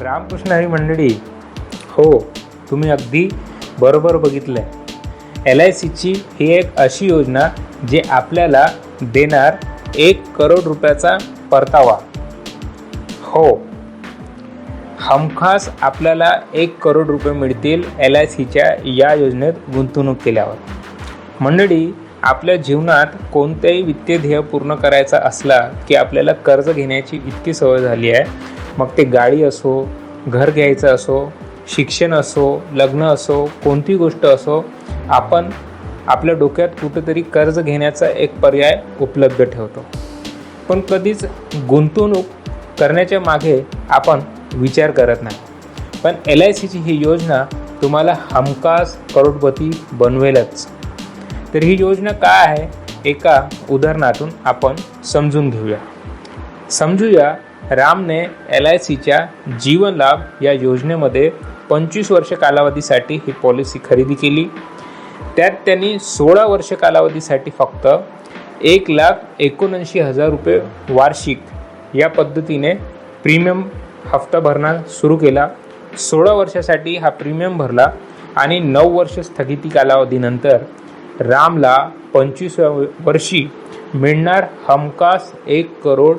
रामकृष्ण हरी मंडळी हो तुम्ही अगदी बरोबर बघितलं आहे एल आय सीची ही एक अशी योजना जी आपल्याला देणार एक करोड रुपयाचा परतावा. हो. हमखास आपल्याला एक करोड रुपये मिळतील एल आय सीच्या या योजनेत गुंतवणूक केल्यावर. मंडळी आपल्या जीवनात कोणतेही वित्तीय ध्येय पूर्ण करायचा असला की आपल्याला कर्ज घेण्याची इतकी सवय झाली आहे मग ते गाडी असो घर घ्यायचं असो शिक्षण असो लग्न असो कोणती गोष्ट असो आपण आपल्या डोक्यात कुठेतरी कर्ज घेण्याचा एक पर्याय उपलब्ध ठेवतो. पण कधीच गुंतवणूक करण्याच्या मागे आपण विचार करत नाही. पण एल आय सीची ही योजना तुम्हाला हमखास करोडपती बनवेलच. तर ही योजना काय आहे? एका उदाहरणातून आपण समजून घेऊया. समजूया रामने एल आय सीच्या जीवन लाभ या योजनेमध्ये पंचवीस वर्ष कालावधीसाठी ही पॉलिसी खरेदी केली. त्यात त्यांनी सोळा वर्ष कालावधीसाठी फक्त एक लाख एकोणऐंशी हजार रुपये वार्षिक या पद्धतीने प्रीमियम हप्ता भरणा सुरू केला. सोळा वर्षासाठी हा प्रीमियम भरला आणि नऊ वर्ष स्थगिती कालावधीनंतर रामला पंचवीस वर्षी मिळणार हमखास एक करोड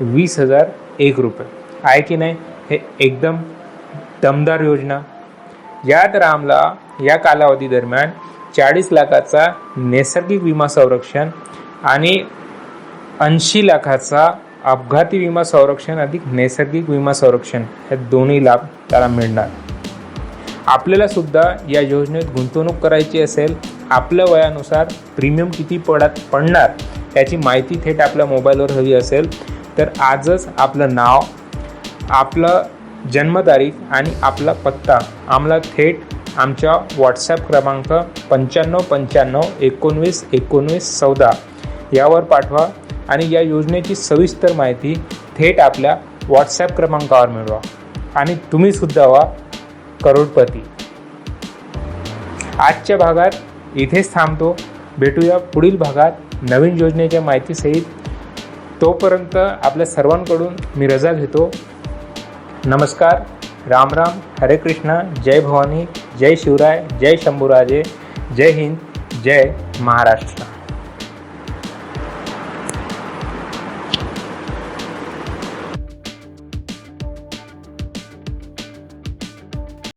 वीस हजार एक रुपये. आहे की नाही? हे एकदम दमदार योजना. यात रामला या कालावधी दरम्यान चाळीस लाखाचा नैसर्गिक विमा संरक्षण आणि ऐंशी लाखाचा अपघाती विमा संरक्षण अधिक नैसर्गिक विमा संरक्षण हे दोन्ही लाभ त्याला मिळणार. आपल्याला सुद्धा या योजनेत गुंतवणूक करायची असेल आपल्या वयानुसार प्रीमियम किती पडत पडणार याची माहिती थेट आपल्या मोबाईलवर हवी असेल. तर आजच आपलं नाव आपलं जन्मतारीख आणि आपला पत्ता आम्हाला थेट आमच्या व्हॉट्सॲप क्रमांक पंच्याण्णव पंच्याण्णव एकोणवीस एकोणवीस चौदा यावर पाठवा आणि या योजनेची सविस्तर माहिती थेट आपल्या व्हॉट्सॲप क्रमांकावर मिळवा. आणि तुम्हीसुद्धा व्हा करोडपती. आजच्या भागात इथेच थांबतो. भेटूया पुढील भागात नवीन योजनेच्या माहितीसहित. तोपर्यंत आपल्या सर्वांकडून मी रजा घेतो. नमस्कार. राम राम. हरे कृष्ण. जय भवानी. जय शिवराय. जय शंभूराजे. जय हिंद. जय महाराष्ट्र.